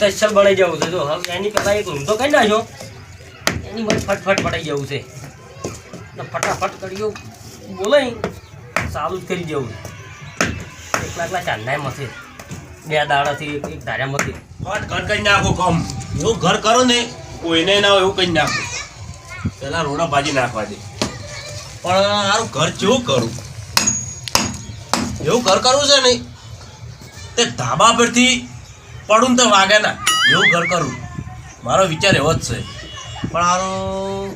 Special બનાવી જવું છે. જો, હવે એની પહેલાં એક ઊંધો કરી નાખ્યો. એની મને ફટફટ પડાઈ જવું છે. ફટાફટ બોલાય. સારું જ કરી જવું એકલા એકલા ચાંદાય મથે બે દાડાથી એક ધાર્યા મથે ફટ ઘર કરી નાખો કમ. એવું ઘર કરો ને, કોઈને ના હોય એવું કરી નાખો. પહેલાં રોડા ભાજી નાખવા દે. પણ હારું ઘર જેવું કરું. એવું ઘર કરવું છે ને, તે ધાબા પરથી પડું તો વાગે ના. એવું ઘર કરું. મારો વિચાર એવો જ છે. પણ હારું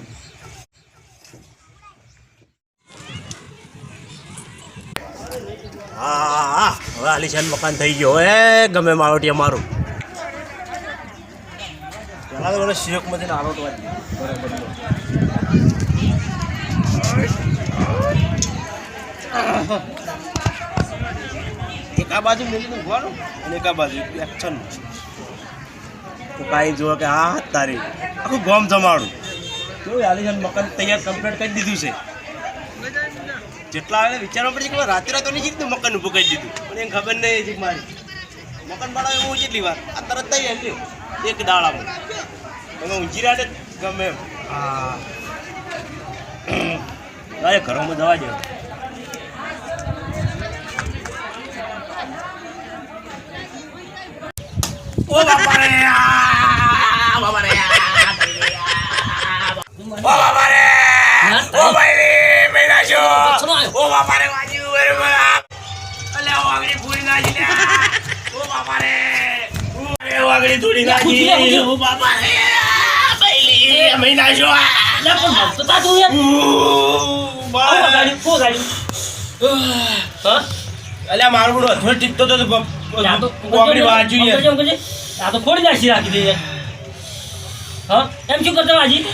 હા, હવે આલિશાન મકાન થઈ ગયો, હે, ગમે મારો અમારું. મારું પેલા તો મને શેકમાંથી નાનો તો એક આ બાજુ મેલી દઉં ગોળું અને એક આ બાજુ એક્શન તો કાંઈ જુઓ કે હા તારી. આખું ગોમ જમાડું. કેવું આલિશાન મકાન તૈયાર કમ્પ્લીટ કરી દીધું છે. જેટલા આવે વિચારવા પડશે કે રાતે રાતો નહીં જીતું મકાન ઊભું કરી દીધું. પણ એને ખબર નહીં હજી મારી. મકાન બનાવે એવું જેટલી વાર? આ તરત થઈ જાય એક દાડામાં. તમે ઊંઘી રાડે ગમે એમ. હા. ઘરોમાં જવા દે. ઓ બાપા રે આ, બાપા રે ઓ બાપા રે ઓ ભાઈ મેલા છો ઓ બાપા રે વાજી રે મેલા અલે ઓ આગળી પૂરી નાજી લે ઓ બાપા રે ઓ આગળી થોડી નાજી ઓ બાપા રે ભાઈ મહિના છો લે પણ ભક્તો તા તું યાર બા ગાડી ફો ગાડી હા અલ્યા મારું બધું હથોડ ટીકતો તો તો આ તો કોગડી વાજુ આમ યાર કરજે, આમ કરજે. આ તો ખોડી નાખી રાખી દે હા એમ શું કરતા વાજી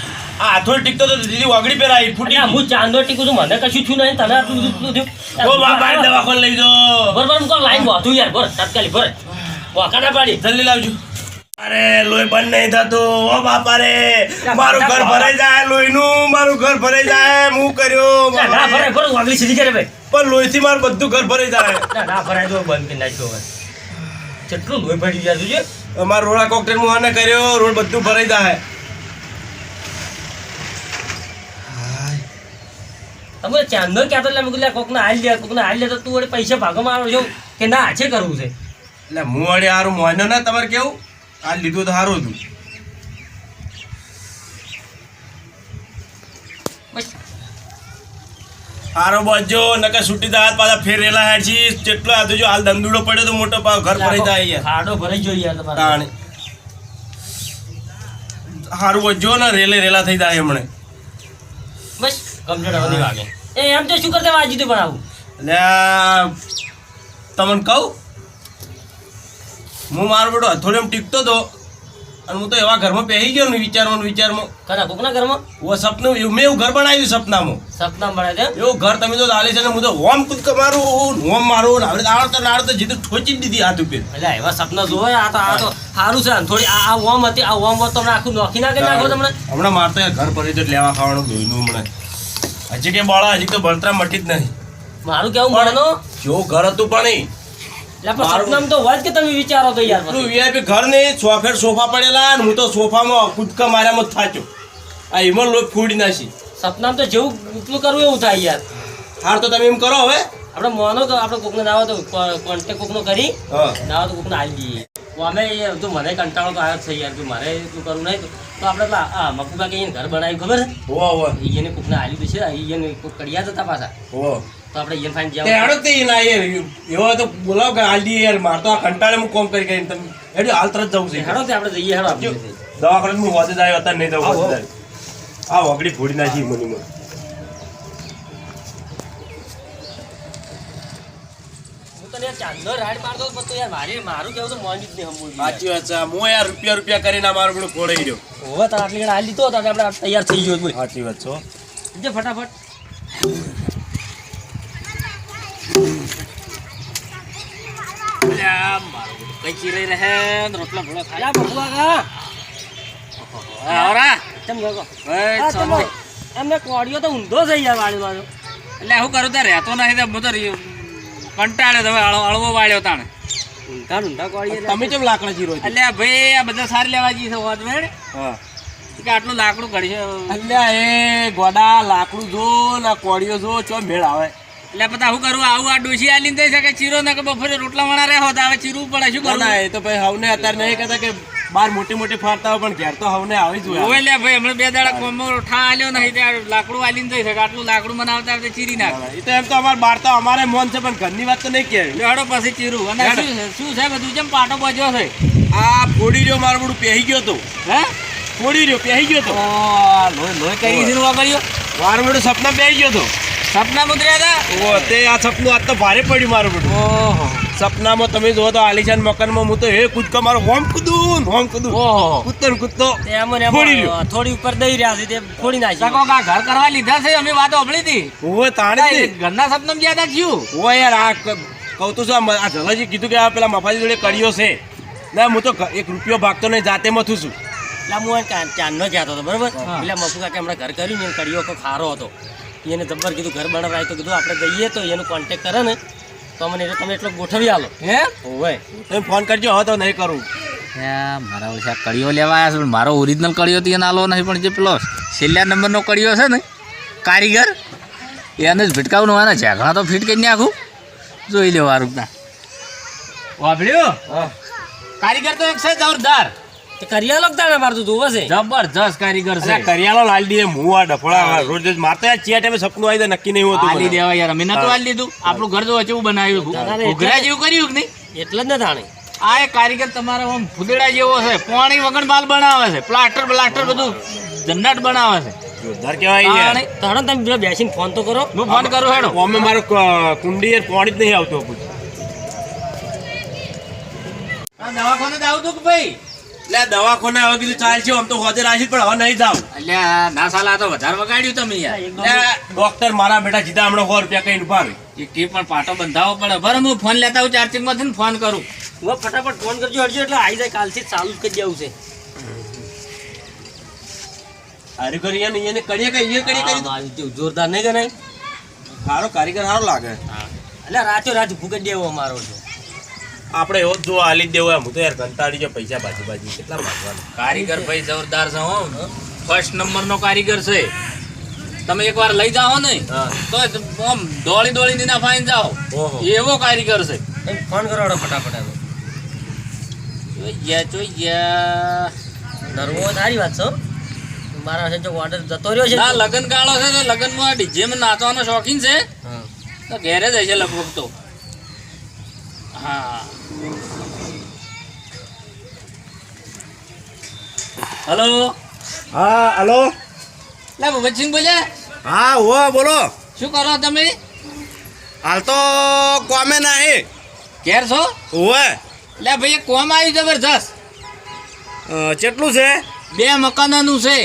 આ ટીકતો તો દીદી વાગડી પેરાઈ ફૂટી હું ચાંદો ટીકું છું મને કશું થયું નહીં તને આટલું બધું થયું. ઓ બાપા દવાખાને લઈ જાઓ. બરોબર હું લાઈન બોધું યાર બર તાત્કાલિક બર વાકા ના પાડી. જલ્દી લાવજો. અરે લોહી બંધ નહીં થતું. ઓ બાપા રે મારું ઘર ભરાઈ જાય લોહીનું મારું ઘર ભરાઈ જાય હું કર્યો. ના ભરાય ભરો સીધી કરે ભાઈ. પણ લોહીથી મારું બધું ઘર ભરાઈ જાય. ના ના ભરાય તો બંધ કરી નાખ્યો કેટલું લોહી પડી ગયા છે અમારો રોડા કોકટેલ મુહાને કર્યો, રોડ બધું ભરાઈ જાય. તમે ચાંદો ક્યાં તો મેં કીધું કોકને હાલ લે, કોકને હાલ દે તો તું વળી પૈસા ભાગો મારો છો કે ના, છે કરવું છે. એટલે હું વળી હારું મોનો ના, તમારે કેવું? આ લીધું તો સારું હતું. હારો બજો નકર છૂટી દાત પાછા ફેરેલા હે છી કેટલો આ તો જો હાલ દંદુડો પડ્યો તો મોટો પાવ ઘર ભરાઈ જાય યાર ખાડો ભરાઈ જો યાર તમારે. તાણે. હારું બજો ને રેલે રેલા થઈ જાય હમણે. બસ કમ્પ્લીટ હવે વાગે. એ એમ તો શું કરતા વાજી તો બનાવું એટલે આ તમને કહું? હું મારો બેટો હથોડીમાં ટીકતો હતો અને હું તો એવા ઘરમાં પહેરી ગયો ને વિચારમાં વિચારમાં. ખરા કોકના ઘરમાં? ઓ સપનું એવું- મેં એવું ઘર બનાવ્યું સપનામાં. સપના બનાવ્યું છે એવું ઘર તમે તો લાલી છે ને હું તો હોમ કુદ મારું હોમ મારું આવડે આવડતા તો આવડતા જીતું ઠોચી જ દીધી હાથ ઉપર. એટલે એવા સપના જોવે આ તો આ તો સારું છે થોડી આ હોમ હતી આ હોમ તો હમણાં આખું નોખી નાખી નાખો તમને. હમણાં મારે તો ઘર ભરી તો લેવા ખાવાનું ધોઈનું હમણાં હજી કે બાળા હજી તો બળતરા મટી જ નહીં. મારું કેવું મળનો જો ઘર હતું પણ ઈ. એટલે પણ મારું- સપનામાં તો હોય કે તમે વિચારો તો યાર પેલું વીઆઈપી ઘર નહીં સોફેર સોફા પડેલા અને હું તો સોફામાં કૂદકા માર્યામાં જ થાચો આ એમાં લોક ફૂડી નાખી. સપનામાં તો જેવું ઉપલું કરવું એવું થાય યાર. હાર તો તમે એમ કરો હવે. આપણે મોનો તો આપણે કોકને દાવો તો કોન્ટેક કોકનો કરી. હા. દાવો તો કોકને આવી દઈએ. અમે જો મને કંટાળો તો આવ્યો છે યાર જો મારે એટલું કરવું નહીં. તો તો આપણે આ મકુબા કે ઘર બનાવ્યું ખબર હોવા હોવા. એને કોકને તો છે એને કોક કડિયા જ હતા પાછા. હોવા. તો આપણે એને ફાઈન જાવ તેડો તે ના યાર એવો તો બોલાવ કે હાલ યાર માર તો આ કંટાળે હું કોમ કરી કરીને તમે હેડો હાલ તરત જવું છે. હેડો તે આપણે જઈએ હેડો આપણે. દવાખાને હું હોદે જાય હતા નહીં જવું જાય. આ વગડી ફોડી નાખી મની મને મારતો યાર મારી મારું કેવું તો મોની જ નહીં હમું સાચી વાત છે. હું યાર રૂપિયા રૂપિયા કરીને મારો બધું ફોડાઈ ગયો. હવે તાર આટલી ઘડી હાલ લીધો હતો આપણે તૈયાર થઈ ગયો સાચી વાત છો જે ફટાફટ. કઈ ચીરાઈ રહે? રોટલા ભોળા ખાયા બકવા કા આવરા. ચમ ગયો એમને કોડિયો તો ઊંધો થઈ જાય વાળી વાળો એટલે હું કરું ત્યાં રહેતો નથી તો હું કંટાળ્યો તમે અળવો વાળ્યો તાણે. ઊંધા ઊંધા કોડિયો તમે કેમ લાકડા ચીરો એટલે ભાઈ આ બધા સારી લેવા જઈએ છે હા. કે આટલું લાકડું ઘડશે અલ્યા એ ગોડા લાકડું જો ને કોડિયો જો ચો મેળ આવે? એટલે બધા શું કરું? આવું આ ડોસી આલીને દઈ શકે ચીરો ને કે બપોરે રોટલા વણા રહે હોતા હવે ચીરું પડે શું કરું? ના એ તો ભાઈ હવને અત્યારે નહીં કહેતા કે બાર મોટી મોટી ફરતા હોય પણ ઘેર તો હવને આવી જ હોય. લે ભાઈ હમણાં બે દાડા કોમો ઠા આલ્યો નહીં ત્યાં લાકડું આલી દઈ શકે આટલું લાકડું બનાવતા આવતા ચીરી નાખે. એ તો એમ તો અમારે બાર તો અમારે મોન છે પણ ઘરની વાત તો નહીં કહે લેડો પછી ચીરું અને. શું છે? બધું? જેમ પાટો બાજ્યો છે. આ ફોડી રહ્યો મારું બધું પહેરી ગયો તો. હે? ફોડી રહ્યો પહેરી ગયો તો. લોહી લોહી કરી દીધું વાગડ્યો મારું બધું સપના પહેરી ગયો તો. સપના મુદ્ર્યા હતા ઓ તે આ સપનું આજ તો ભારે પડ્યું મારું બધું. ઓહો. સપનામાં તમે જોવો તો આલિશાન મકાનમાં હું તો હે કુદકો મારો હોમ કૂદું હોમ કૂદું. ઓહો. કૂદતો કૂદતો એમ ને એમ થોડી ઉપર દઈ રહ્યા છે તે ફોડી નાખી. સકો કા ઘર કરવા લીધા છે અમે વાત સાંભળી હતી. ઓ તાણે ઘરના સપના ગયા હતા ક્યું ઓ યાર આ કહું તો શું આ જલાજી કીધું કે આ પેલા મફાજી જોડે કર્યો છે. ના હું તો એક રૂપિયો ભાગતો નહીં જાતે મથું છું. એટલે હું ચાંદનો કહેતો હતો બરોબર. એટલે મફુ કાકે હમણાં ઘર કર્યું ને કોઈ ખારો હતો. એને જબ્બર કીધું ઘર બનાવાય તો કીધું આપણે જઈએ તો એનો કોન્ટેક કરે ને તો મને એટલે તમે એટલો ગોઠવી આલો. હે? ઓય તમે ફોન કરજો હવે તો નહીં કરું. મારા ઓછા કડીઓ લેવા આવ્યા છે મારો ઓરિજિનલ કડીઓ તો એને આલો નહીં પણ જે પેલો છેલ્લા નંબરનો કડીઓ છે ને કારીગર એને જ ભીટકાવનું આને ઝાઘણા તો ફિટ કરી નાખું. જોઈ લેવા રૂપના. વાપડ્યું કારીગર તો એક છે જોરદાર. તે કરી આલો તાણે મારતું તું હશે જબરજસ્ત કારીગર છે. કરિયાલો લાલડી હું આ ડફોડા રોજ રોજ મારતો યાર ચિયા ટાઈમે સપનું આવી જાય નક્કી નહીં હોતું આલી. દેવા યાર અમે નતું આલી દીધું. આપણું ઘર જોવા કેવું બનાવ્યું? ઘોઘરા જેવું કર્યું કે નહીં? એટલે જ ને તાણે આ એ કારીગર તમારો આમ ફુદેડા જેવો છે પાણી વગર માલ બનાવે છે પ્લાસ્ટર બ્લાસ્ટર બધું જન્નાટ બનાવે છે. જોરદાર કહેવાય યાર પાણી તમે પેલા બેસીને ફોન તો કરો. હું ફોન કરું હેડો. અમે મારું કુંડી પાણી જ નહીં આવતો. દવાખાને જ કે ભાઈ? એટલે દવાખાને હવે કીધું ચાલશે આમ તો હોજે રાખી પણ હવે નહીં જાવ એટલે ના સાલા તો વધારે વગાડ્યું તમે યાર. ડોક્ટર મારા બેટા સીધા હમણાં સો રૂપિયા કઈ ઊભા રહે. એ કે પણ પાટો બંધાવો પડે. બરાબર હું ફોન લેતા હું ચાર્જિંગમાંથી ને ફોન કરું. હું ફટાફટ ફોન કરજો હટજો એટલે આવી જાય કાલથી ચાલુ જ કરી જવું છે. હારું કરી એને એને કરીએ કે એ કરી કરી જોરદાર નહીં કે નહીં સારો કારીગર સારો લાગે. એટલે રાતો રાત ભૂકી દેવો અમારો છે આપણે એવો જ જો હાલી જ દેવો એમ. હું તો યાર કંટાળી ગયો પૈસા બાજુ બાજુ કેટલા માંગવાના. કારીગર ભાઈ જોરદાર છે હો. ફર્સ્ટ નંબર નો કારીગર છે. તમે એકવાર લઈ જાઓ ને તો આમ દોડી દોડીને ના ફાઈન જાઓ. ઓહો. એવો કારીગર છે. ફોન કરો ફટાફટ હવે જોઈ ગયા જોઈ ગયા. નરવો સારી વાત છો મારા છે જો ઓર્ડર જતો રહ્યો છે. ના લગન ગાળો છે તો લગનમાં ડીજે માં નાચવાનો શોખીન છે. હા. તો ઘેરે જ હશે લગભગ તો. હા. હલો. હા હલો. લે ભગતસિંહ બોલ્યા હા હો બોલો. શું કરો તમે? હાલ તો કોમે નહીં. ઘેર છો? ઓવે લે ભાઈ કોમ આવ્યું જબરજસ્ત. કેટલું છે? બે મકાનોનું છે.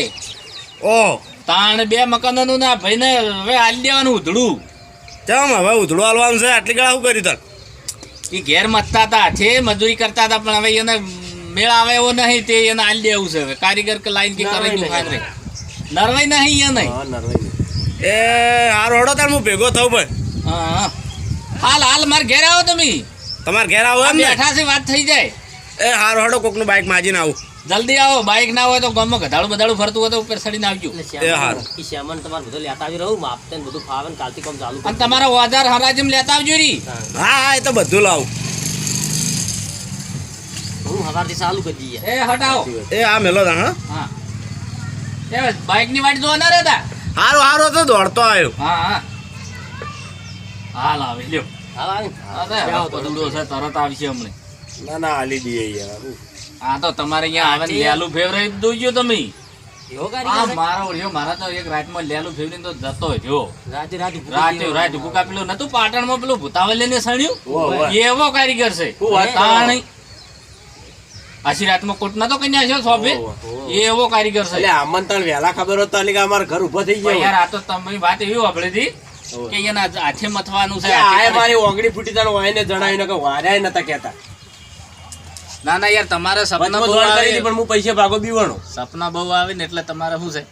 ઓહ તાણ બે મકાનોનું ના ભાઈને હવે હાલી દેવાનું ઉધડું. ચમ હવે ઉધડું હાલવાનું છે. આટલી ગાળા શું કર્યું તાર? એ ઘેર મતતા હતા છે મજૂરી કરતા હતા પણ હવે એને મેળ આવે એવો નહીં તે એને આલી દેવું છે હવે. કારીગર કે લાઈન કે કરે દુકાન રે નરવાઈ નહીં એ નહીં. એ આ રોડો તાર હું ભેગો થઉં ભાઈ હા હા. હાલ હાલ મારે ઘેર આવો તમે. તમાર ઘેર આવો એમ બેઠા છે વાત થઈ જાય. એ હારો હડો કોકનું બાઈક માજીને આવું. જલ્દી આવો બાઈક ના હોય તો ગામમાં ગધાડું બધાડું ફરતું હોય તો ઉપર સડીને આવજો. એ હારું. એ શ્યામન તમારે બધું લેતા આવી રહું માપતે ને બધું ફાવે ને કાલથી કામ ચાલુ અને તમારા ઓજાર હરાજીમ લેતા આવજો રી. હા. હા એ તો બધું લાવું. હું હવારથી ચાલુ કરી દઈએ. એ હટાવો. એ આ મેલો તા હા. હા. એ બાઈકની વાટ જોવા ના રહેતા? હારો હારો તો દોડતો આવ્યો. હા હા. હાલ આવે લ્યો. હાલ આવી. તરત આવશે હમણે. ના ના હાલી દઈએ યાર. આ તો તમારે અહીંયા આવે લેલું લેલું દઈ ગયો તમે. એવો આ કારીગર છે? મારો ઓળ્યો મારા તો એક રાતમાં લેલું ફેવરીને તો જતો રાતે ભૂકા પેલું નતું પાટણમાં પેલું ભૂતાવલ્ય ને સણ્યું? ઓહો, ઓહો. એવો કારીગર છે. આશી રાતમાં કોટ નતો એવો કારીગર એટલે આમંત્રણ વહેલા ખબર હોત આલી કે અમારા ઘર ઊભો થઈ ગયો યાર આ તો તમે વાત એવી વાપરી હતી કે એના હાથે મથવાનું છે આ. મારી ઓગણી ફૂટી તાર વાયને જણાવ્યું ને કે વાર્યા નતા કહેતા. ના ના યાર તમારે સપના બહુ આવે. પણ હું પૈસા ભાગો બીવાણો સપના બહુ આવે ને એટલે તમારે શું છે.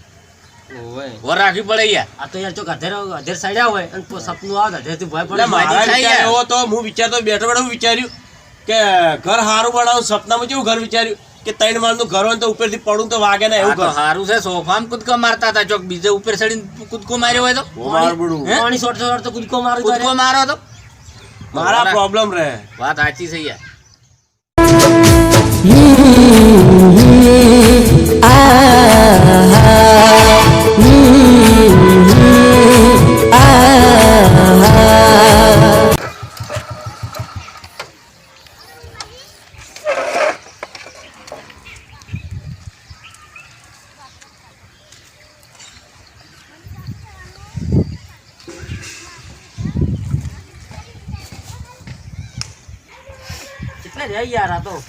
વર રાખવી પડે યાર. આ તો યાર જો અધેર અધેર સાઈડ હોય અને સપનું આવે અધેરથી ભય પડે. મારા વિચાર એવો તો હું વિચારતો બેઠો બેઠો વિચાર્યું કે ઘર સારું બનાવું સપનામાં કેવું ઘર વિચાર્યું? કે ત્રણ માળનું ઘર હોય તો ઉપરથી પડું તો વાગે ને એવું સારું છે સોફામાં કૂદકો મારતા હતા. ચોક બીજે ઉપર ચડીને કૂદકો માર્યો હોય તો? પાણી શોર્ટ શોર્ટ તો કૂદકો મારો કૂદકો મારો તો? મારા પ્રોબ્લેમ રહે વાત સાચી છે યાર. કેટલા રહ્યા યાર આ તો